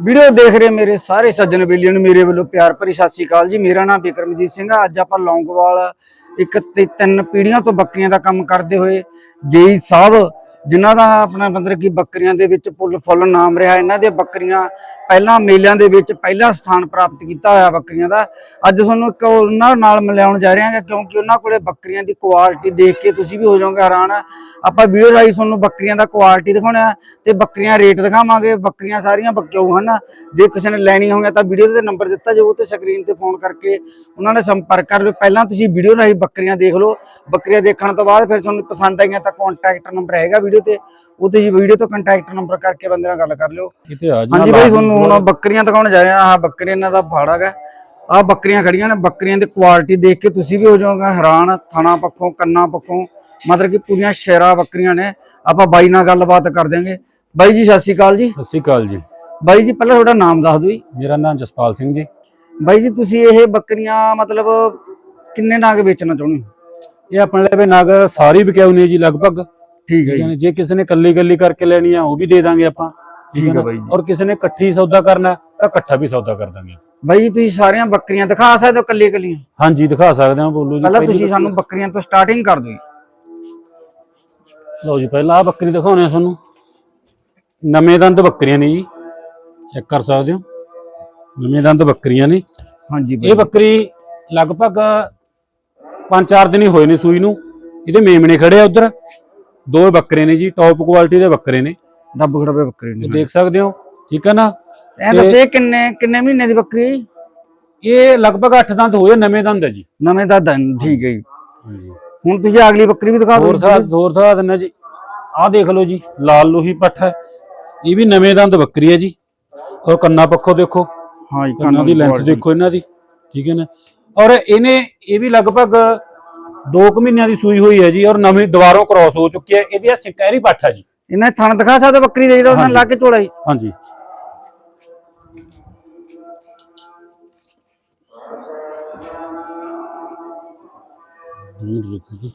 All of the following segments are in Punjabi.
ਵੀਡੀਓ ਦੇਖ ਰਹੇ ਮੇਰੇ ਸਾਰੇ ਸੱਜਣ ਬੇਲੀਆਂ ਨੂੰ, ਮੇਰੇ ਵੱਲੋਂ ਪਿਆਰ ਭਰੀ ਸਤਿ ਸ੍ਰੀ ਅਕਾਲ ਜੀ। ਮੇਰਾ ਨਾਮ ਬਿਕਰਮਜੀਤ ਸਿੰਘ ਆ। ਅੱਜ ਆਪਾਂ ਲੌਂਗਵਾਲ ਇੱਕ ਤੇ ਤਿੰਨ ਪੀੜੀਆਂ ਤੋਂ ਬੱਕਰੀਆਂ ਦਾ ਕੰਮ ਕਰਦੇ ਹੋਏ ਜੇਈ ਸਾਹਿਬ, ਜਿਨ੍ਹਾਂ ਦਾ ਆਪਣਾ ਮਤਲਬ ਕਿ ਬੱਕਰੀਆਂ ਦੇ ਵਿੱਚ ਫੁੱਲ ਫੁੱਲ ਨਾਮ ਰਿਹਾ, ਇਹਨਾਂ ਦੀਆਂ ਬੱਕਰੀਆਂ ਪਹਿਲਾਂ ਮੇਲਿਆਂ ਦੇ ਵਿੱਚ ਪਹਿਲਾ ਸਥਾਨ ਪ੍ਰਾਪਤ ਕੀਤਾ ਹੋਇਆ ਬੱਕਰੀਆਂ ਦਾ। ਅੱਜ ਤੁਹਾਨੂੰ ਇੱਕ ਉਹਨਾਂ ਨਾਲ ਮਿਲਾਉਣ ਜਾ ਰਹੇ ਹਾਂ ਕਿਉਂਕਿ ਉਹਨਾਂ ਕੋਲੇ ਬੱਕਰੀਆਂ ਦੀ ਕੁਆਲਿਟੀ ਦੇਖ ਕੇ ਤੁਸੀਂ ਵੀ ਹੋ ਜਾਓਗੇ ਹੈਰਾਨ। ਆਪਾਂ ਵੀਡੀਓ ਰਾਹੀਂ ਤੁਹਾਨੂੰ ਬੱਕਰੀਆਂ ਦਾ ਕੁਆਲਿਟੀ ਦਿਖਾਉਣਾ ਤੇ ਬੱਕਰੀਆਂ ਰੇਟ ਦਿਖਾਵਾਂਗੇ, ਬੱਕਰੀਆਂ ਸਾਰੀਆਂ ਬੱਕਿਓ ਹਨ। ਜੇ ਕਿਸੇ ਨੇ ਲੈਣੀ ਹੋਵੇ ਤਾਂ ਵੀਡੀਓ ਤੇ ਨੰਬਰ ਦਿੱਤਾ ਜਾਊ ਤੇ ਸਕਰੀਨ ਤੇ ਫੋਨ ਕਰਕੇ ਉਹਨਾਂ ਨਾਲ ਸੰਪਰਕ ਕਰ ਲਓ। ਪਹਿਲਾਂ ਤੁਸੀਂ ਵੀਡੀਓ ਰਾਹੀਂ ਬੱਕਰੀਆਂ ਦੇਖ ਲਓ। ਬੱਕਰੀਆਂ ਦੇਖਣ ਤੋਂ ਬਾਅਦ ਫਿਰ ਤੁਹਾਨੂੰ ਪਸੰਦ ਆਈਆਂ ਤਾਂ ਕੰਟੈਕਟ ਨੰਬਰ ਹੈਗਾ ਵੀਡੀਓ ਤੇ। ਉਹ ਤੇ ਜੀ ਵੀਡੀਓ ਤੋਂ ਕੰਟੈਕਟ ਨੰਬਰ ਕਰਕੇ ਬੰਦੇ ਨਾਲ ਗੱਲ ਕਰ ਲਿਓ। ਕਿਤੇ ਆ ਜੀ ਹਾਂਜੀ ਬਾਈ ਤੁਹਾਨੂੰ ਹੁਣ ਬੱਕਰੀਆਂ ਦਿਖਾਉਣ ਜਾ ਰਹੇ ਆ ਆਹ ਬੱਕਰੀਆਂ ਇਹਨਾਂ ਦਾ ਫਾੜਾ ਹੈਗਾ। ਆਹ ਬੱਕਰੀਆਂ ਖੜੀਆਂ ਨੇ। ਬੱਕਰੀਆਂ ਦੀ ਕੁਆਲਿਟੀ ਦੇਖ ਕੇ ਤੁਸੀਂ ਵੀ ਹੋ ਜਾਓਗੇ ਹੈਰਾਨ। ਥਣਾ ਪੱਖੋਂ ਕੰਨਾਂ ਪੱਖੋਂ। ਮਤਲਬ ਕਿ ਪੂਰੀਆਂ ਸ਼ੇਰਾ ਬੱਕਰੀਆਂ ਨੇ। ਆਪਾਂ ਬਾਈ ਨਾਲ ਗੱਲਬਾਤ ਕਰ ਦਿਆਂਗੇ। ਬਾਈ ਜੀ ਸਤਿ ਸ਼੍ਰੀ ਅਕਾਲ ਜੀ। ਸਤਿ ਸ਼੍ਰੀ ਅਕਾਲ ਜੀ। ਬਾਈ ਜੀ ਪਹਿਲਾਂ ਤੁਹਾਡਾ ਨਾਮ ਦੱਸ ਦਿਓ ਜੀ। ਮੇਰਾ ਨਾਮ ਜਸਪਾਲ ਸਿੰਘ ਜੀ। ਬਾਈ ਜੀ ਤੁਸੀਂ ਇਹ ਬੱਕਰੀਆਂ ਮਤਲਬ ਕਿੰਨੇ ਨਾਗ ਵੇਚਣਾ ਚਾਹੁੰਦੇ ਹੋ? ਇਹ ਆਪਣੇ ਲਈ ਨਗ ਸਾਰੀ ਵਿਕਿਆਉ ਨੇ ਜੀ ਲਗਭਗ। ਠੀਕ ਹੈ ਜੀ। ਜੇ ਕਿਸੇ ਨੇ ਕੱਲੀ ਕੱਲੀ ਕਰਕੇ ਲੈਣੀ ਆ ਉਹ ਵੀ ਦੇ ਦਾਂਗੇ ਆਪਾਂ। ਠੀਕ ਹੈ? ਬਾਈ ਜੀ। ਔਰ ਕਿਸੇ ਨੇ ਇਕੱਠੀ ਸੌਦਾ ਕਰਨਾ ਤਾਂ ਇਕੱਠਾ ਵੀ ਸੌਦਾ ਕਰ ਦਾਂਗੇ ਬਾਈ ਤੁਸੀਂ ਸਾਰੀਆਂ ਬੱਕਰੀਆਂ ਦਿਖਾ ਸਕਦੇ ਹੋ ਕੱਲੀ ਕੱਲੀਆਂ? ਹਾਂਜੀ ਦਿਖਾ ਸਕਦੇ ਹਾਂ ਬੋਲੋ ਜੀ ਪਹਿਲਾਂ ਤੁਸੀਂ ਸਾਨੂੰ ਬੱਕਰੀਆਂ ਤੋਂ ਸਟਾਰਟਿੰਗ ਕਰ ਦਿਓ ਲਓ ਜੀ ਪਹਿਲਾਂ ਆ ਬੱਕਰੀ ਦਿਖਾਉਣੇ ਆ ਤੁਹਾਨੂੰ। ਨਵੇਂ ਦੰਦ ਬੱਕਰੀਆਂ ਨੇ ਜੀ। ਚੈੱਕ ਕਰ ਸਕਦੇ ਹੋ। ਨਵੇਂ ਦੰਦ ਬੱਕਰੀਆਂ ਨੇ। ਹਾਂਜੀ ਬਾਈ ਇਹ ਬੱਕਰੀ ਲਗਭਗ 5-4 ਦਿਨ ਹੀ ਹੋਏ ਨੇ ਸੂਈ ਨੂੰ। ਇਹਦੇ ਮੇਮਣੇ ਖੜੇ ਆ ਉਧਰ। ਦੋ ਬੱਕਰੇ ਨੇ ਜੀ ਟੌਪ ਕੁਆਲਿਟੀ ਦੇ ਬੱਕਰੇ ਨੇ। ਡੱਬ ਖੜਵੇ ਬੱਕਰੀ ਇਹ ਨੇ ਦੇਖ ਸਕਦੇ ਹੋ? ਠੀਕ ਹੈ ਨਾ? ਐ ਦੱਸੇ ਕਿੰਨੇ ਕਿੰਨੇ ਮਹੀਨੇ ਦੀ ਬੱਕਰੀ? ਇਹ ਲਗਭਗ 8 ਦੰਦ ਹੋਏ ਨਵੇਂ ਦੰਦ ਹੈ ਜੀ। ਨਵੇਂ ਦਾ ਦਨ ਠੀਕ ਹੈ ਜੀ। ਹਾਂਜੀ। ਹੁਣ ਤੁਸੀਂ ਅਗਲੀ ਬੱਕਰੀ ਵੀ ਦਿਖਾ ਦਿਓ ਹੋਰ ਸਾਥ ਹੋਰ ਦਿਖਾ ਦਿੰਨਾ ਜੀ। ਆਹ ਦੇਖ ਲਓ ਜੀ ਲਾਲ ਲੋਹੀ ਪੱਠ ਹੈ। ਇਹ ਵੀ ਨਵੇਂ ਦੰਦ ਬੱਕਰੀ ਹੈ ਜੀ। ਔਰ ਕੰਨਾ ਪੱਖੋਂ ਦੇਖੋ। ਹਾਂ ਜੀ ਕੰਨਾਂ ਦੀ ਲੈਂਥ ਦੇਖੋ ਇਹਨਾਂ ਦੀ। ਠੀਕ ਹੈ ਨਾ? ਔਰ ਇਹਨੇ ਇਹ ਵੀ ਲਗਭਗ 2 ਕੁ ਮਹੀਨਿਆਂ ਦੀ ਸੂਈ ਹੋਈ ਹੈ ਜੀ ਔਰ ਨਵੀਂ ਦੁਬਾਰੋਂ ਕ੍ਰਾਸ ਹੋ ਚੁੱਕੀ ਹੈ। ਇਹਦੀ ਸਿੰਕੈਰੀ ਪੱਠ ਹੈ ਜੀ। ਇਹਨਾਂ ਦੇ ਥਣ ਦਿਖਾ ਸਕਦੇ ਬੱਕਰੀ ਦੇ ਜਿਹੜਾ ਉਹਨਾਂ ਲਾ ਕੇ ਝੋਲਾ ਜੀ? ਹਾਂਜੀ। ਦੂਰ ਦੇਖੋ ਜੀ।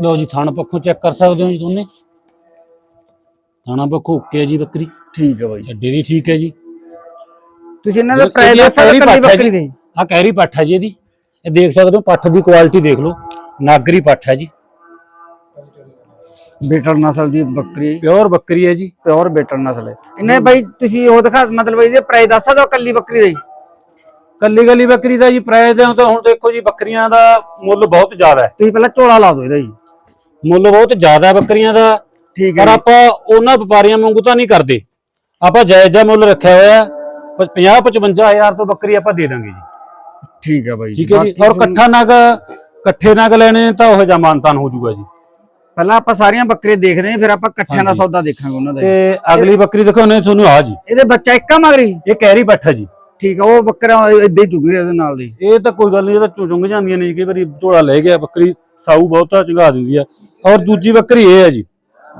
ਲਓ ਜੀ ਥਣ ਪੱਖੋਂ ਚੈੱਕ ਕਰ ਸਕਦੇ ਹੋ ਜੀ ਦੋਨੇ? ਥਾਣਾ ਪੱਖੋਂ ਓਕੇ ਹੈ ਜੀ ਬੱਕਰੀ। ਠੀਕ ਹੈ ਬਾਈ ਛੱਡੇ ਦੀ ਠੀਕ ਹੈ ਜੀ। ਤੁਸੀਂ ਇਹਨਾਂ ਦਾ ਪ੍ਰਾਈਸ ਦੱਸ ਸਕਦੇ ਹੋ ਬੱਕਰੀ। ਦੇ? ਆ ਕਹਿਰੀ ਪੱਠ ਹੈ ਜੀ ਇਹਦੀ। ਇਹ ਦੇਖ ਸਕਦੇ ਹੋ ਪੱਠ ਦੀ ਕੁਆਲਿਟੀ ਦੇਖ ਲਓ। ਨਾਗਰੀ ਪੱਠ ਹੈ ਜੀ। ਬੇਟਰ ਨਸਲ ਦੀ ਬੱਕਰੀ। ਪਿਓਰ ਬੱਕਰੀ ਹੈ ਜੀ। ਪਿਓਰ ਬੇਟਰ ਨਸਲ ਹੈ। ਇਹਨੇ ਬਾਈ ਤੁਸੀਂ ਉਹ ਦਿਖਾ ਮਤਲਬ ਇਹਦੇ ਪ੍ਰਾਈਸ ਦੱਸ ਸਕਦੇ ਹੋ ਕੱਲੀ ਬੱਕਰੀ ਦੇ ਕੱਲੀ ਕੱਲੀ ਬੱਕਰੀ ਦਾ ਜੀ ਪ੍ਰਾਈਸ ਤਾਂ ਹੁਣ ਦੇਖੋ ਜੀ ਬੱਕਰੀਆਂ ਦਾ ਮੁੱਲ ਬਹੁਤ ਜ਼ਿਆਦਾ ਹੈ। ਤੁਸੀਂ ਪਹਿਲਾਂ ਝੋਲਾ ਲਾ ਦਿਓ ਇਹਦਾ ਜੀ। ਮੁੱਲ ਬਹੁਤ ਜ਼ਿਆਦਾ ਹੈ ਬੱਕਰੀਆਂ ਦਾ ਠੀਕ ਪਰ ਹੈ ਆਪਾਂ ਉਹਨਾਂ ਵਪਾਰੀਆਂ ਵਾਂਗੂ ਤਾਂ ਨਹੀਂ ਕਰਦੇ। ਆਪਾਂ ਜਾਇਜ਼ ਜਿਹਾ ਮੁੱਲ ਰੱਖਿਆ ਹੋਇਆ ਹੈ 50 55000 ਤੋਂ ਬੱਕਰੀ ਆਪਾਂ ਦੇ ਦਾਂਗੇ ਜੀ। ਠੀਕ ਹੈ ਬਾਈ ਠੀਕ ਹੈ ਜੀ? ਔਰ ਇਕੱਠਾ ਨਗ ਇਕੱਠੇ ਨਗ ਲੈਣੇ ਤਾਂ ਉਹ ਜਿਹਾ ਮਾਨਤਾਨ ਹੋ ਜਾਊਗਾ ਜੀ। ਪਹਿਲਾਂ ਆਪਾਂ ਸਾਰੀਆਂ ਬੱਕਰੇ ਦੇਖਦੇ ਹਾਂ ਫਿਰ ਆਪਾਂ ਇਕੱਠਿਆਂ ਦਾ ਸੌਦਾ ਦੇਖਾਂਗੇ ਉਹਨਾਂ ਦਾ। ਤੇ ਅਗਲੀ ਬੱਕਰੀ ਦਿਖਾਉਣੇ ਤੁਹਾਨੂੰ ਆ ਜੀ। ਇਹਦੇ ਬੱਚਾ ਇੱਕਾ ਮਗਰੀ ਇਹ ਕਹਿਰੀ ਪੱਠ ਹੈ ਜੀ। ਠੀਕ ਆ ਉਹ ਬੱਕਰਾ ਇਦਾਂ ਹੀ ਚੁਗ ਰਿਹਾ ਉਹਦੇ ਨਾਲ ਦੀ। ਇਹ ਤਾਂ ਕੋਈ ਗੱਲ ਨਹੀਂ ਇਹ ਤਾਂ ਚੁੰਗ ਜਾਂਦੀਆਂ ਨੇ ਜੀ ਕਈ ਵਾਰੀ ਝੋਲਾ ਲੈ ਗਿਆ ਬੱਕਰੀ। ਸਾਊ ਬਹੁਤਾ ਚੰਗਾ ਦਿੰਦੀ ਆ। ਔਰ ਦੂਜੀ ਬੱਕਰੀ ਇਹ ਹੈ ਜੀ।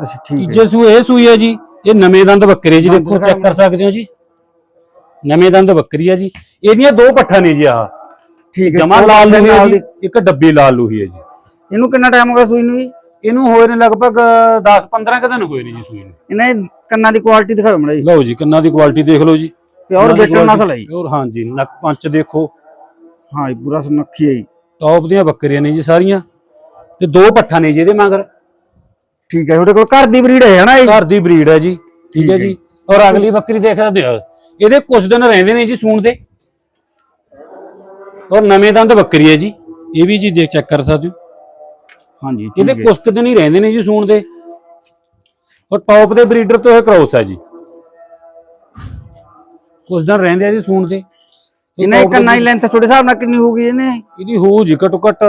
ਅੱਛਾ ਠੀਕ ਹੈ। ਤੀਜੇ ਸੂ ਇਹ ਸੂਈ ਹੈ ਜੀ। ਇਹ ਨਵੇਂ ਦੰਦ ਬੱਕਰੇ ਜੀ। ਦੇਖੋ ਚੈੱਕ ਕਰ ਸਕਦੇ ਹੋ ਜੀ। ਨਵੇਂ ਦੰਦ ਬੱਕਰੀ ਹੈ ਜੀ। ਇਹਦੀਆਂ ਦੋ ਪੱਠਾਂ ਨੇ ਜੀ ਆਹ। ਠੀਕ ਹੈ। ਜਮਾ ਲਾਲ ਲੋਹੀ ਹੈ ਜੀ। ਇੱਕ ਡੱਬੀ ਲਾਲ ਲੋਹੀ ਹੈ ਜੀ। ਇਹਨੂੰ ਕਿੰਨਾ ਟਾਈਮ ਹੋ ਗਿਆ ਸੂਈ ਨੂੰ ਜੀ? ਇਹਨੂੰ ਹੋਏ ਨੇ ਲਗਭਗ 10 15 ਦਿਨ ਹੋਏ ਨੇ ਜੀ ਸੂਈ ਨੂੰ। ਇਹਨੇ ਕੰਨਾਂ ਦੀ ਕੁਆਲਿਟੀ ਦਿਖਾਓ ਮੜਾ ਜੀ। ਲਓ ਜੀ ਕੰਨਾਂ ਦੀ ਕੁਆਲਿਟੀ ਦੇਖ ਲਓ ਜੀ। ਪਿਓਰ ਬੇਟਰ ਨਸਲ ਹੈ ਜੀ। ਪਿਓਰ ਹਾਂ ਜੀ ਨੱਕ ਪੰਚ ਦੇਖੋ। ਹਾਂ ਜੀ ਪੂਰਾ ਸੁਨੱਖੀ ਹੈ ਜੀ। ਟੌਪ ਦੀਆਂ ਬੱਕਰੀਆਂ ਨੇ ਜੀ ਸਾਰੀਆਂ। ਤੇ ਦੋ ਪੱਠਾਂ ਨੇ ਜੀ ਇਹਦੇ ਮਗਰ। ਠੀਕ ਹੈ ਤੁਹਾਡੇ ਕੋਲ ਘਰ ਦੀ ਬਰੀਡ ਹੈ ਨਾ ਘਰ ਦੀ ਬਰੀਡ ਹੈ ਜੀ ਠੀਕ ਹੈ ਜੀ। ਔਰ ਅਗਲੀ ਬੱਕਰੀ ਦੇਖ ਸਕਦੇ ਹੋ। ਇਹਦੇ ਕੁਝ ਦਿਨ ਰਹਿੰਦੇ ਨੇ ਜੀ ਸੂਣ ਦੇ। ਔਰ ਨਵੇਂ ਦੰਦ ਬੱਕਰੀ ਹੈ ਜੀ। ਇਹ ਵੀ ਜੀ ਦੇਖ ਚੈੱਕ ਕਰ ਸਕਦੇ ਹੋ। ਹਾਂਜੀ ਇਹਦੇ ਕੁਝ ਕੁ ਦਿਨ ਹੀ ਰਹਿੰਦੇ ਨੇ ਜੀ ਸੂਣ ਦੇ। ਔਰ ਟੌਪ ਦੇ ਬਰੀਡਰ ਤੋਂ ਇਹ ਕ੍ਰੋਸ ਹੈ ਜੀ। ਕੁਝ ਦਿਨ ਰਹਿੰਦੇ ਆ ਜੀ ਸੂਣ ਦੇ। ਇਹ ਇਹਨੇ ਕੰਨਾਂ ਦੀ ਲੈਂਥ ਤੁਹਾਡੇ ਹਿਸਾਬ ਨਾਲ ਕਿੰਨੀ ਹੋਊਗੀ ਇਹਨੇ? ਇਹਦੀ ਹੋਊ ਜੀ ਘਟੋ ਘਟ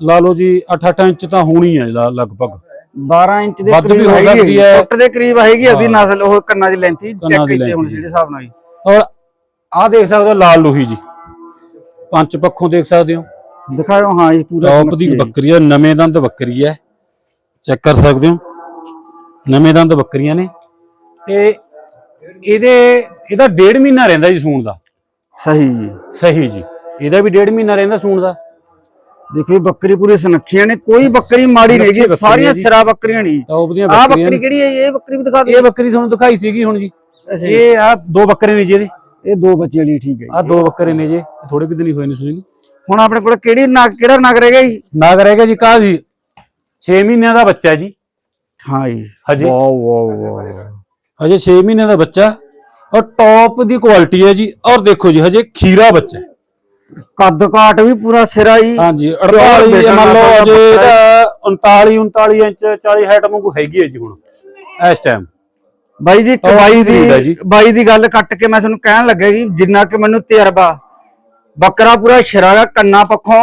ਲਾ ਲਓ ਜੀ 8-8 ਇੰਚ ਤਾਂ ਹੋਣੀ ਹੈ ਲਗਭਗ। 12 ਇੰਚ ਦੇ ਵੱਧ ਵੀ ਕਰੀਬ ਹੋ ਹੈਗੀ ਸਕਦੀ ਹੈ। ਫੁੱਟ ਦੇ ਕਰੀਬ ਹੈਗੀ ਉਹਦੀ ਨਸਲ ਉਹ ਕੰਨਾਂ ਦੀ ਲੈਂਥ ਚੈੱਕ ਦੀ ਕੀਤੇ ਹੁਣ length ਜਿਹੜੇ ਹਿਸਾਬ ਨਾਲ ਜੀ। ਔਰ ਆਹ ਦੇਖ ਸਕਦੇ ਹੋ ਲਾਲ ਲੋਹੀ ਜੀ। ਪੰਜ ਪੱਖੋਂ ਦੇਖ ਸਕਦੇ ਹੋ। ਦਿਖਾਓ ਹਾਂ ਜੀ ਪੂਰਾ ਟੌਪ ਦੀ ਹੈ ਜੀ। ਬੱਕਰੀ ਹੈ ਨਵੇਂ ਦੰਦ ਬੱਕਰੀ ਹੈ। ਚੈੱਕ ਕਰ ਸਕਦੇ ਹੋ। ਨਵੇਂ ਦੰਦ ਬੱਕਰੀਆਂ ਨੇ। ਤੇ ਇਹਦੇ ਇਹਦਾ ਡੇਢ ਮਹੀਨਾ ਰਹਿੰਦਾ ਜੀ ਸੂਣ ਦਾ। ਸਹੀ ਜੀ। ਸਹੀ ਜੀ। ਇਹਦਾ ਵੀ ਡੇਢ ਮਹੀਨਾ ਰਹਿੰਦਾ ਸੂਣ ਦਾ। ਦੇਖੋ ਇਹ ਬੱਕਰੀ ਪੂਰੀ ਸੁਨੱਖੀਆਂ ਨੇ ਕੋਈ ਬੱਕਰੀ ਮਾੜੀ ਨਹੀਂ ਜੀ ਸਾਰੀਆਂ। ਸਿਰਾ ਬੱਕਰੀਆਂ ਨਹੀਂ ਟੌਪ ਦੀਆਂ ਆਹ ਬੱਕਰੀਆਂ ਬੱਕਰੀ ਕਿਹੜੀ ਹੈ? ਇਹ ਬੱਕਰੀ ਵੀ ਦਿਖਾ ਇਹ ਦਿਓ ਬੱਕਰੀ ਤੁਹਾਨੂੰ ਦਿਖਾਈ ਸੀਗੀ ਹੁਣ ਜੀ। ਇਹ ਆ ਦੋ ਬੱਕਰੇ ਨੇ ਜੀ ਇਹਦੇ। ਇਹ ਦੋ ਬੱਚੇ ਲਈ ਠੀਕ ਹੈ ਆ ਦੋ ਬੱਕਰੇ ਨੇ ਜੀ। ਥੋੜੇ ਕਿ ਦਿਨ ਹੀ ਹੋਏ ਨੇ ਨੂੰ। ਹੁਣ ਆਪਣੇ ਕੋਲ ਕਿਹੜੀ ਨਗ ਕਿਹੜਾ ਨਗ ਰਹਿ ਗਿਆ ਜੀ? ਨਾਗ ਰਹਿ ਗਿਆ ਜੀ ਕਾ ਜੀ। 6 ਮਹੀਨਿਆਂ ਦਾ ਬੱਚਾ ਜੀ। ਹਾਂ ਜੀ। ਹਜੇ। ਵਾਓ ਵਾਓ ਹਜੇ 6 ਮਹੀਨਿਆਂ ਦਾ ਬੱਚਾ। ਔਰ ਟੌਪ ਦੀ ਕੁਆਲਿਟੀ ਹੈ ਜੀ। ਔਰ ਦੇਖੋ ਜੀ ਹਜੇ ਖੀਰਾ ਬੱਚਾ ਹੈ। ਕੱਦ ਕਾਟ ਵੀ ਪੂਰਾ ਸਿਰਾ ਹੀ। ਹਾਂਜੀ 48 ਬੇਟਾ ਮੰਨ ਲਓ ਅਜੇ ਬੱਕਰਾ ਇਹਦਾ 39 39 ਇੰਚ 40 ਹਾਈਟ ਵਾਂਗੂ ਹੈਗੀ ਹੈ ਜੀ ਹੁਣ ਇਸ ਟਾਈਮ ਬਾਈ ਜੀ ਬਾਈ ਦੀ। ਬਾਈ ਦੀ ਗੱਲ ਕੱਟ ਕੇ ਮੈਂ ਤੁਹਾਨੂੰ ਕਹਿਣ ਲੱਗਾ ਜੀ ਜਿੰਨਾ ਕਿ ਮੈਨੂੰ ਤਜਰਬਾ। ਬੱਕਰਾ ਪੂਰਾ ਸ਼ਰਾਗਾ ਕੰਨਾ ਪੱਖੋਂ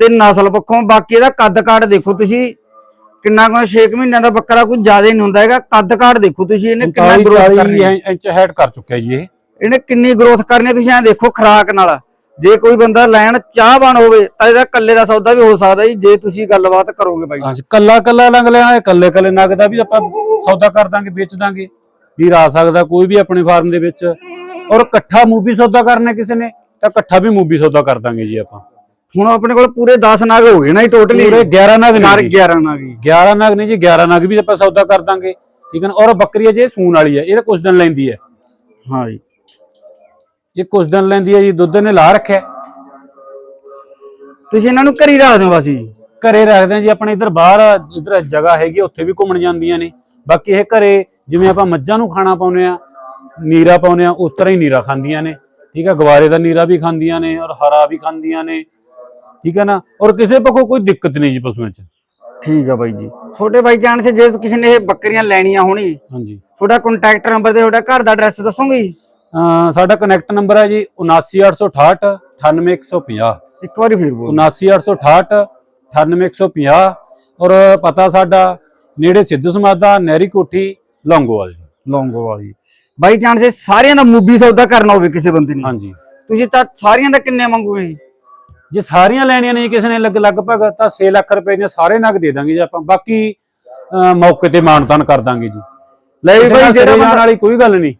ਤੇ ਨਸਲ ਪੱਖੋਂ। ਬਾਕੀ ਇਹਦਾ ਕੱਦ ਕਾਟ ਦੇਖੋ ਤੁਸੀਂ ਕਿੰਨਾ ਕੁ 6 ਮਹੀਨਿਆਂ ਦਾ ਬੱਕਰਾ ਕੋਈ ਜ਼ਿਆਦਾ ਨਹੀਂ ਹੁੰਦਾ ਹੈਗਾ। ਕੱਦ ਕਾਟ ਦੇਖੋ ਤੁਸੀਂ ਇਹਨੇ ਕਿੰਨਾ 39 ਗਰੋਥ 40 ਕਰਨੀ ਹੈ। ਇੰਚ ਹਾਈਟ ਕਰ ਚੁੱਕਿਆ ਜੀ ਇਹ। ਇਹਨੇ ਕਿੰਨੀ ਗਰੋਥ ਕਰਨੀ ਤੁਸੀਂ ਐਂ ਦੇਖੋ ਖਰਾਕ ਨਾਲ। ਜੇ ਕੋਈ ਬੰਦਾ ਲੈਣ ਚਾਹਵਾਨ ਹੋਵੇ ਤਾਂ ਇਹਦਾ ਕੱਲੇ ਦਾ ਸੌਦਾ ਵੀ ਹੋ ਸਕਦਾ ਜੀ ਜੇ ਤੁਸੀਂ ਗੱਲਬਾਤ ਕਰੋਗੇ ਬਾਈ। ਹਾਂਜੀ ਕੱਲਾ ਕੱਲਾ ਲੰਗ ਲੈਣਾ ਕੱਲੇ ਕੱਲੇ ਨਗ ਦਾ ਵੀ ਆਪਾਂ ਸੌਦਾ ਕਰ ਦਾਂਗੇ ਵੇਚ ਦਾਂਗੇ। ਵੀਰ ਆ ਸਕਦਾ ਕੋਈ ਵੀ ਆਪਣੇ ਫਾਰਮ ਦੇ ਵਿੱਚ। ਔਰ ਇਕੱਠਾ ਮੂਵੀ ਸੌਦਾ ਕਰਨਾ ਕਿਸੇ ਨੇ ਤਾਂ ਇਕੱਠਾ ਵੀ ਮੂਵੀ ਸੌਦਾ ਕਰ ਦਾਂਗੇ ਜੀ ਆਪਾਂ। ਹੁਣ ਆਪਣੇ ਕੋਲ ਪੂਰੇ 10 ਨਾਗ ਹੋ ਗਏ ਨਾ ਜੀ ਟੋਟਲੀ ਪੂਰੇ 11 ਨਗ ਨੇ ਕਰ ਜੀ। 11 ਨਾਗ ਜੀ। 11 ਨਗ ਨਹੀਂ ਜੀ 11 ਨਗ ਵੀ ਆਪਾਂ ਸੌਦਾ ਕਰ ਦਾਂਗੇ ਠੀਕ ਹੈ ਨਾ? ਔਰ ਬੱਕਰੀ ਜੇ ਸੂਣ ਵਾਲੀ ਹੈ ਇਹ ਤਾਂ ਕੁਝ ਦਿਨ ਲੈਂਦੀ ਹੈ। ਹਾਂ ਜੀ। ਇਹ ਕੁਝ ਦਿਨ ਲੈਂਦੀ ਹੈ ਜੀ ਦੁੱਧ ਨੇ ਲਾ ਰੱਖਿਆ। ਤੁਸੀਂ ਇਹਨਾਂ ਨੂੰ ਘਰੀ ਰੱਖ ਦਿਓ ਬਸ ਜੀ? ਘਰੇ ਰੱਖਦੇ ਆ ਜੀ ਆਪਣੇ ਇੱਧਰ ਬਾਹਰ ਇੱਧਰ ਜਗ੍ਹਾ ਹੈਗੀ ਉੱਥੇ ਵੀ ਘੁੰਮਣ ਜਾਂਦੀਆਂ ਨੇ। ਬਾਕੀ ਇਹ ਘਰੇ ਜਿਵੇਂ ਆਪਾਂ ਮੱਝਾਂ ਨੂੰ ਖਾਣਾ ਪਾਉਂਦੇ ਆ ਨੀਰਾ ਪਾਉਂਦੇ ਆ ਉਸ ਤਰ੍ਹਾਂ ਹੀ ਨੀਰਾ ਖਾਂਦੀਆਂ ਨੇ। ਠੀਕ ਹੈ ਗਵਾਰੇ ਦਾ ਨੀਰਾ ਵੀ ਖਾਂਦੀਆਂ ਨੇ ਔਰ ਹਰਾ ਵੀ ਖਾਂਦੀਆਂ ਨੇ। ਠੀਕ ਹੈ ਨਾ? ਔਰ ਕਿਸੇ ਪੱਖੋਂ ਕੋਈ ਦਿੱਕਤ ਨਹੀਂ ਜੀ ਪਸ਼ੂਆਂ 'ਚ। ਠੀਕ ਆ ਬਾਈ ਜੀ। ਛੋਟੇ ਬਾਈ ਜਾਨ ਸੇ ਜੇ ਕਿਸੇ ਨੇ ਇਹ ਬੱਕਰੀਆਂ ਲੈਣੀਆਂ ਹੋਣੀ ਹਾਂਜੀ। ਤੁਹਾਡਾ ਕੰਟੈਕਟ ਨੰਬਰ ਤੇ ਤੁਹਾਡਾ ਘਰ ਦਾ ਐਡਰੈਸ ਦੱਸੋਗੇ ਜੀ? ਸਾਡਾ ਕਨੈਕਟ ਨੰਬਰ ਹੈ ਜੀ 79868 98150 ਇੱਕ ਵਾਰੀ ਫੇਰ ਬੋਲ। 79868 98150 ਔਰ ਪਤਾ ਸਾਡਾ ਨੇੜੇ ਸਿੱਧੂ ਸਮਾਦਾ ਨਹਿਰੀ ਕੋਠੀ ਲੌਂਗੋਵਾਲ ਜੀ। ਲੌਂਗੋਵਾਲ ਜੀ। ਬਾਈ ਜਾਨ ਸੇ ਸਾਰਿਆਂ ਦਾ ਮੂਵੀ ਸੌਦਾ ਕਰਨਾ ਹੋਵੇ ਕਿਸੇ ਬੰਦੇ ਨੇ। ਹਾਂਜੀ। ਤੁਸੀਂ ਤਾਂ ਸਾਰਿਆਂ ਦਾ ਕਿੰਨੇ ਮੰਗੋਗੇ ਜੀ? ਜੇ ਸਾਰੀਆਂ ਲੈਣੀਆਂ ਨੇ ਕਿਸੇ ਨੇ ਲੱਗ ਲਗਭਗ ਤਾਂ 6 ਲੱਖ ਰੁਪਏ ਦੀਆਂ ਸਾਰੇ ਨਗ ਦੇ ਦਾਂਗੇ ਜੀ ਆਪਾਂ। ਬਾਕੀ ਮੌਕੇ ਤੇ ਮਾਨਤਾਨ ਕਰ ਦਾਂਗੇ ਜੀ। ਲੈ ਵੀ ਬਾਈ ਜਿਹੜਾ ਵਾਲੀ ਕੋਈ ਗੱਲ ਨਹੀਂ।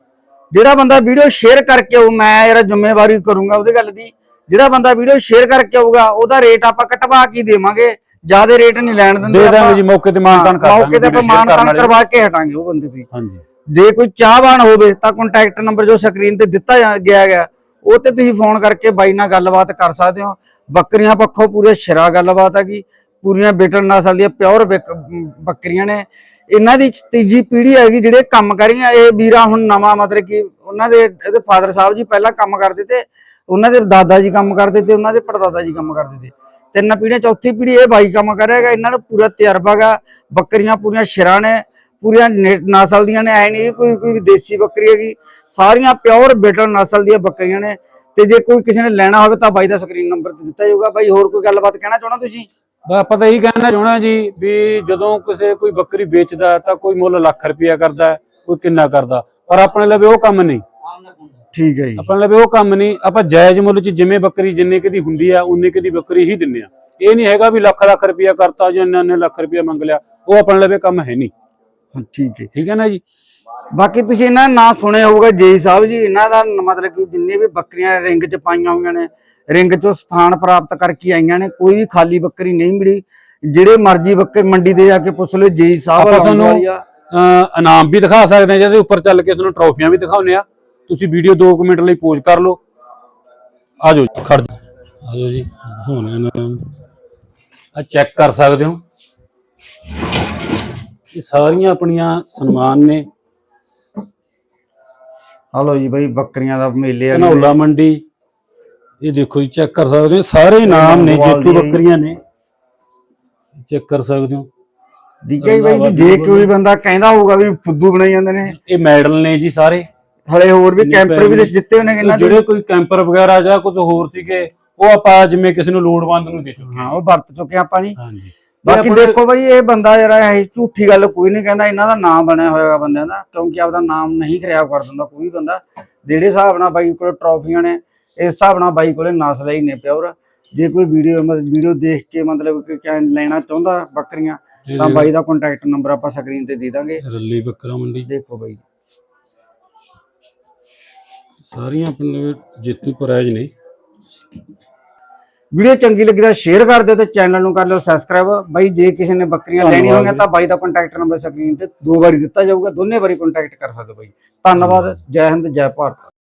ਜਿਹੜਾ ਬੰਦਾ ਵੀਡੀਓ ਸ਼ੇਅਰ ਕਰਕੇ ਆਊ ਮੈਂ ਯਾਰ ਜ਼ਿੰਮੇਵਾਰੀ ਕਰੂੰਗਾ ਉਹਦੇ ਗੱਲ ਦੀ। ਜਿਹੜਾ ਬੰਦਾ ਵੀਡੀਓ ਸ਼ੇਅਰ ਕਰਕੇ ਆਊਗਾ ਉਹਦਾ ਰੇਟ ਆਪਾਂ ਕਟਵਾ ਕੇ ਦੇਵਾਂਗੇ। ਜ਼ਿਆਦਾ ਰੇਟ ਨਹੀਂ ਲੈਣ ਦਿੰਦੇ ਦੇ ਦਾਂਗੇ। ਜੀ ਮੌਕੇ ਤੇ ਮਾਨਤਾਨ ਕਰ ਦਾਂਗੇ ਮੌਕੇ ਤੇ ਆਪਾਂ ਮਾਨਤਾਨ। ਕਰਵਾ ਕੇ ਹਟਾਂਗੇ ਉਹ ਬੰਦੇ ਤੋਂ ਹਾਂਜੀ। ਜੇ ਕੋਈ ਚਾਹਵਾਨ ਹੋਵੇ ਤਾਂ ਕੰਟੈਕਟ ਨੰਬਰ ਜੋ ਸਕਰੀਨ ਤੇ ਦਿੱਤਾ ਗਿਆ ਗਿਆ ਉਹ ਤੇ ਤੁਸੀਂ ਫੋਨ ਕਰਕੇ ਬਾਈ ਨਾਲ ਗੱਲਬਾਤ ਕਰ ਸਕਦੇ ਹੋ। ਬੱਕਰੀਆਂ ਪੱਖੋਂ ਪੂਰੇ ਸ਼ਰਾ ਗੱਲਬਾਤ ਹੈਗੀ। ਪੂਰੀਆਂ ਬੇਟਨ ਨਸਲ ਦੀਆਂ ਪਿਓਰ ਬੱਕਰੀਆਂ ਨੇ। ਇਹਨਾਂ ਦੀ ਤੀਜੀ ਪੀੜ੍ਹੀ ਹੈਗੀ ਜਿਹੜੇ ਕੰਮ ਕਰ ਇਹ ਵੀਰਾ ਹੁਣ ਨਵਾਂ ਮਤਲਬ ਕਿ ਉਹਨਾਂ ਦੇ, ਇਹਦੇ ਫਾਦਰ ਸਾਹਿਬ ਜੀ ਪਹਿਲਾਂ ਕੰਮ ਕਰਦੇ ਤੇ ਉਹਨਾਂ ਦੇ ਦਾਦਾ ਜੀ ਕੰਮ ਕਰਦੇ ਤੇ ਉਹਨਾਂ ਦੇ ਪੜਦਾਦਾ ਜੀ ਕੰਮ ਕਰਦੇ ਤੇ। ਤਿੰਨ ਪੀੜ੍ਹੀਆਂ, ਚੌਥੀ ਪੀੜ੍ਹੀ ਇਹ ਬਾਈ ਕੰਮ ਕਰ ਰਿਹਾ ਇਹਨਾਂ ਨੂੰ ਪੂਰਾ ਤਜਰਬਾ ਹੈਗਾ, ਬੱਕਰੀਆਂ ਪੂਰੀਆਂ ਸ਼ਰਾਂ ਨੇ, ਪੂਰੀਆਂ ਨਸਲ ਦੀਆਂ ਨੇ, ਐ ਨਹੀਂ ਕੋਈ ਕੋਈ ਦੇਸੀ ਬੱਕਰੀ ਹੈਗੀ, ਸਾਰੀਆਂ ਪਿਓਰ ਬੇਟਲ ਨਸਲ ਦੀਆਂ ਬੱਕਰੀਆਂ ਨੇ, ਤੇ ਜੇ ਕੋਈ ਕਿਸੇ ਨੇ ਲੈਣਾ ਹੋਵੇ ਤਾਂ ਬਾਈ ਦਾ ਸਕਰੀਨ ਨੰਬਰ ਤੇ ਦਿੱਤਾ ਜਾਊਗਾ। ਬਾਈ, ਹੋਰ ਕੋਈ ਗੱਲਬਾਤ ਕਹਿਣਾ ਚਾਹਣਾ ਤੁਸੀਂ? ਆਪਾਂ ਤਾਂ ਇਹੀ ਕਹਿਣਾ ਚਾਹਣਾ ਜੀ ਵੀ ਜਦੋਂ ਕਿਸੇ ਕੋਈ ਬੱਕਰੀ ਵੇਚਦਾ ਤਾਂ ਕੋਈ ਮੁੱਲ ਲੱਖ ਰੁਪਇਆ ਕਰਦਾ ਕੋਈ ਕਿੰਨਾ ਕਰਦਾ ਪਰ ਆਪਣੇ ਲਈ ਉਹ ਕੰਮ ਨਹੀਂ। ਠੀਕ ਹੈ ਜੀ। ਆਪਣੇ ਲਈ ਉਹ ਕੰਮ ਨਹੀਂ। ਆਪਾਂ ਜਾਇਜ਼ ਮੁੱਲ 'ਚ ਜਿਵੇਂ ਬੱਕਰੀ ਜਿੰਨੇ ਕੁ ਦੀ ਹੁੰਦੀ ਆ ਉਨੇ ਕੁ ਦੀ ਬੱਕਰੀ ਹੀ ਦਿੰਨੇ ਆ। ਇਹ ਨਹੀਂ ਹੈਗਾ ਵੀ ਲੱਖ ਲੱਖ ਰੁਪਇਆ ਕਰਤਾ ਜਾਂ ਇੰਨੇ ਇੰਨੇ ਲੱਖ ਰੁਪਇਆ ਮੰਗ ਲਿਆ। ਉਹ ਆਪਣੇ ਲਈ ਕੰਮ ਹੈ ਨਹੀਂ। ਠੀਕ ਹੈ। ਠੀਕ ਹੈ ਨਾ ਜੀ? ਬਾਕੀ ਤੁਸੀਂ ਇਹਨਾਂ ਨਾਂ ਸੁਣਿਆ ਹੋਊਗਾ ਜੇਈ ਸਾਹਿਬ ਜੀ। ਇਹਨਾਂ ਦਾ ਮਤਲਬ ਕਿ ਜਿੰਨੇ ਵੀ ਬੱਕਰੀਆਂ ਰਿੰਗ 'ਚ ਪਾਈਆਂ ਹੋਈਆਂ ਨੇ ਰਿੰਗ 'ਚੋਂ ਸਥਾਨ ਪ੍ਰਾਪਤ ਕਰਕੇ ਆਈਆਂ ਨੇ ਕੋਈ ਵੀ ਖਾਲੀ ਬੱਕਰੀ ਨਹੀਂ ਮਿਲੀ। ਜਿਹੜੇ ਮਰਜ਼ੀ ਬੱਕਰੀ ਮੰਡੀ ਤੇ ਜਾ ਕੇ ਪੁੱਛ ਲਓ ਜੇਈ ਸਾਹਿਬ ਆਪਾਂ ਤੁਹਾਨੂੰ- ਅਹ ਇਨਾਮ ਵੀ ਦਿਖਾ ਸਕਦੇ ਜਿਹਦੇ ਉੱਪਰ ਚੱਲ ਕੇ ਤੁਹਾਨੂੰ ਟਰੋਫੀਆਂ ਵੀ ਦਿਖਾਉਂਦੇ ਆ ਤੁਸੀਂ ਵੀਡੀਓ 2 ਮਿੰਟ ਲਈ ਪੋਜ਼ ਕਰ ਲਓ। ਆ ਜਾਓ ਜੀ, ਖੜ ਜਾ ਆ ਜਾਓ ਜੀ ਦਿਖਾਉਂਦੇ ਆ ਆ ਚੈੱਕ ਕਰ ਸਕਦੇ ਹੋ। ਇਹ ਸਾਰੀਆਂ ਆਪਣੀਆਂ ਸਨਮਾਨ ਨੇ। ਹਲੋ ਜੀ ਬਾਈ ਬੱਕਰੀਆਂ ਦਾ ਮੇਲੇ ਆ ਧਨੌਲਾ ਮੰਡੀ ਇਹ ਦੇਖੋ ਜੀ ਚੈੱਕ ਕਰ ਸਕਦੇ ਹੋ ਸਾਰੇ ਇਨਾਮ ਨੇ ਜੇਤੂ। ਬੱਕਰੀਆਂ ਨੇ। ਚੈੱਕ ਕਰ ਸਕਦੇ ਹੋ। ਹੈ ਜੀ ਬਾਈ ਜੀ ਜੇ ਕੋਈ ਬੰਦਾ ਕਹਿੰਦਾ ਹੋਊਗਾ ਵੀ ਫੁੱਦੂ ਬਣਾਈ ਜਾਂਦੇ ਨੇ। ਇਹ ਮੈਡਲ ਨੇ ਜੀ ਸਾਰੇ। ਹਲੇ ਹੋਰ ਵੀ ਕੈਂਪਰ ਵੀ ਜਿੱਤੇ ਹੋਣੇ ਦੇ। ਜਿਹੜੇ ਕੋਈ ਕੈਂਪਰ ਵਗੈਰਾ ਜਾਂ ਕੁਝ ਹੋਰ ਸੀਗੇ ਉਹ ਆਪਾਂ ਜਿਵੇਂ ਕਿਸੇ ਨੂੰ ਲੋੜਵੰਦ ਨੂੰ ਦੇ ਚੁੱਕੇ ਹਾਂ ਉਹ ਵਰਤ ਚੁੱਕੇ ਆਪਾਂ ਜੀ। ਹਾਂਜੀ। ਬਾਕੀ ਦੇਖੋ ਬਾਈ ਇਹ ਬੰਦਾ ਜਿਹੜਾ ਇਹ ਝੂਠੀ ਗੱਲ ਕੋਈ ਨਹੀਂ ਕਹਿੰਦਾ ਇਹਨਾਂ ਦਾ ਨਾਮ ਬਣਿਆ ਹੋਇਆ ਬੰਦਿਆਂ ਦਾ ਕਿਉਂਕਿ ਆਪਦਾ ਨਾਮ ਨਹੀਂ ਖਰਾਬ ਕਰ ਦਿੰਦਾ ਕੋਈ ਬੰਦਾ। ਜਿਹੜੇ ਹਿਸਾਬ ਨਾਲ ਬਾਈ ਕੋਲ ਟਰੋਫੀਆਂ ਨੇ ਇਸ ਹਿਸਾਬ ਨਾਲ ਬਾਈ ਕੋਲੇ ਨਸਲ ਹੀ ਨੇ ਪਿਓਰ। ਜੇ ਕੋਈ ਵੀਡੀਓ ਵੀਡੀਓ ਦੇਖ ਕੇ ਮਤਲਬ ਕਿ ਕਿਆ ਲੈਣਾ ਚਾਹੁੰਦਾ ਬੱਕਰੀਆਂ ਤਾਂ ਬਾਈ ਦਾ ਕੰਟੈਕਟ ਨੰਬਰ ਆਪਾਂ ਸਕਰੀਨ ਤੇ ਦੇ ਦਾਂਗੇ। ਰੱਲੀ ਬੱਕਰਾ ਮੰਡੀ। ਦੇਖੋ ਬਾਈ। ਸਾਰੀਆਂ ਆਪਣੇ ਜੇਤੂ ਪ੍ਰਾਈਜ਼ ਨੇ। ਵੀਡੀਓ ਚੰਗੀ ਲੱਗੀ ਤਾਂ ਸ਼ੇਅਰ ਕਰ ਦਿਓ ਤੇ ਚੈਨਲ ਨੂੰ ਕਰ ਲਿਓ ਸਬਸਕ੍ਰਾਈਬ ਬਾਈ ਜੇ ਕਿਸੇ ਨੇ ਬੱਕਰੀਆਂ ਲੈਣੀਆਂ ਹੋਣਗੀਆਂ ਤਾਂ ਬਾਈ ਦਾ ਕੰਟੈਕਟ ਨੰਬਰ ਸਕਰੀਨ ਤੇ ਦੋ ਵਾਰੀ ਦਿੱਤਾ ਜਾਊਗਾ ਦੋਨੇ ਵਾਰੀ ਕੰਟੈਕਟ ਕਰ ਸਕਦੇ ਬਾਈ। ਧੰਨਵਾਦ ਜੈ ਹਿੰਦ ਜੈ ਭਾਰਤ।